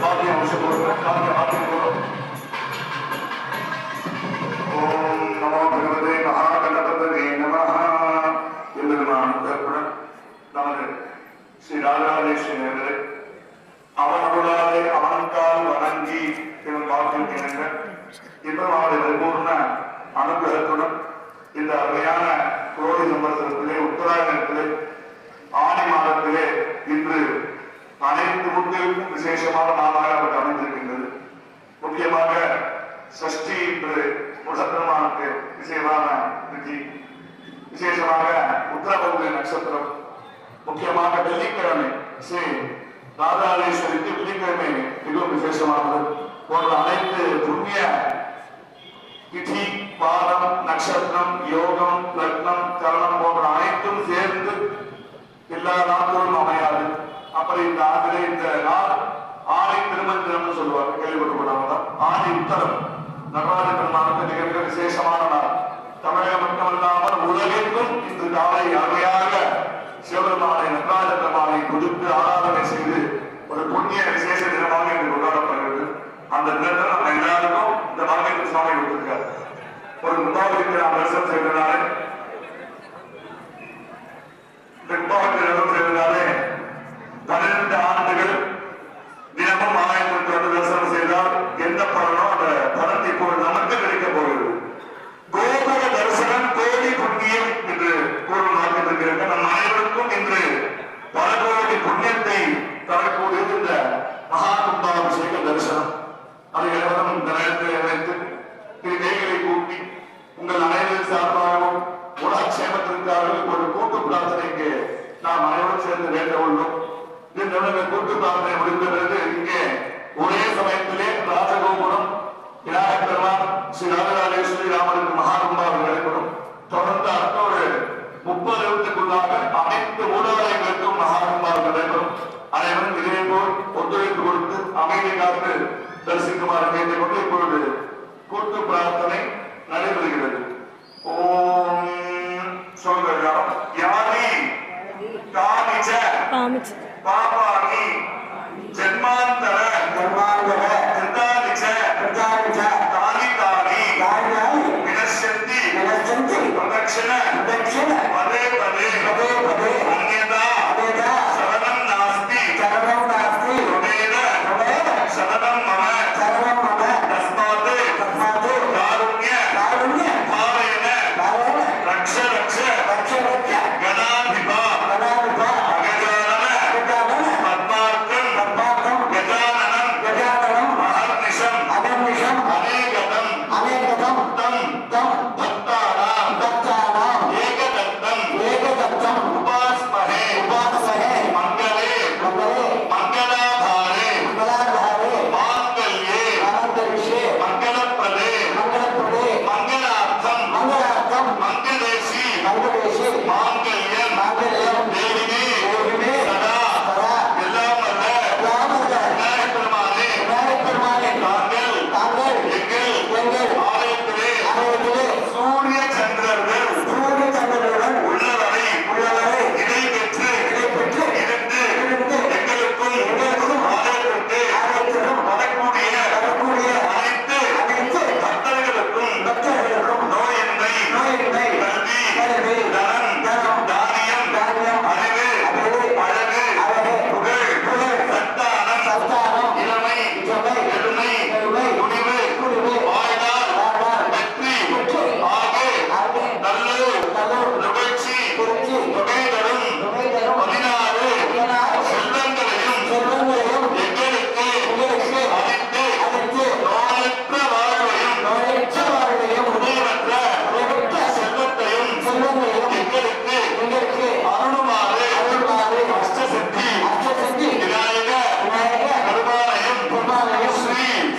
காவிய வச்சு நமது ஸ்ரீ ராஜராஜேஸ்வரர்களே அவனருளாலே அவனுக்கால் வணங்கி எனும் வாழ்க்கை என்ற இன்னும் அவருடைய பரிபூர்ண அனுகிரகத்துடன் இந்த அருமையான விசேஷமான நாளாக நமக்கு அமைந்திருக்கின்றது. முக்கியமாக சஷ்டி இன்று முசத்திரமானுக்கு விசேஷமான திதி. விசேஷமாக உத்தரபௌர்ணமி நட்சத்திரம். முக்கியமாக வெள்ளிக்கிழமை ஸ்ரீ ராதாதேஸ்வரிக்கு வெள்ளிக்கிழமை மிகவும் விசேஷமானது. போன்ற அனைத்து புண்ணிய திதி பாதம் நட்சத்திரம் யோகம் லக்னம் கரணம் போன்ற அனைத்தும் சேர்ந்து எல்லா நாட்களும் அமையாது. அப்படி இந்த ஆண்டிலே இந்த நாள் ஆணை திருமந்திரம்னு சொல்லுவாங்க கேள்விப்பட்டு ஆணை உத்தரம். நடராஜ பெருமானுக்கு மிக விசேஷமான நாள். தமிழகம் மட்டுமல்லாமல் உலகெங்கும் இன்று காலை அருமையாக சிவபெருமானை நடராஜ பெருமானை கொடுத்து ஆராதனை செய்து ஒரு புண்ணிய விசேஷ தினமாக இன்று கொண்டாடப்படுகிறது. அந்த தினத்தில் நம்ம எல்லாருக்கும் இந்த மகன் சுவாமி கொடுத்திருக்காரு. ஒரு கும்பாவளிக்கு நாம் தரிசனம் செய்தனாலே அமைதி காத்து தரிசிக்குமாறு கேட்டுக்கொண்டு இப்பொழுது கூட்டு பிரார்த்தனை நடைபெறுகிறது. ஓம் சொல்கிறார் யாரி காமிச்சு? பாபாணி ஜென்மாந்தர?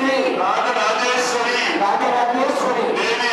రాజరాజేశ్వరి. రాజరాజేశ్వరి. దేవి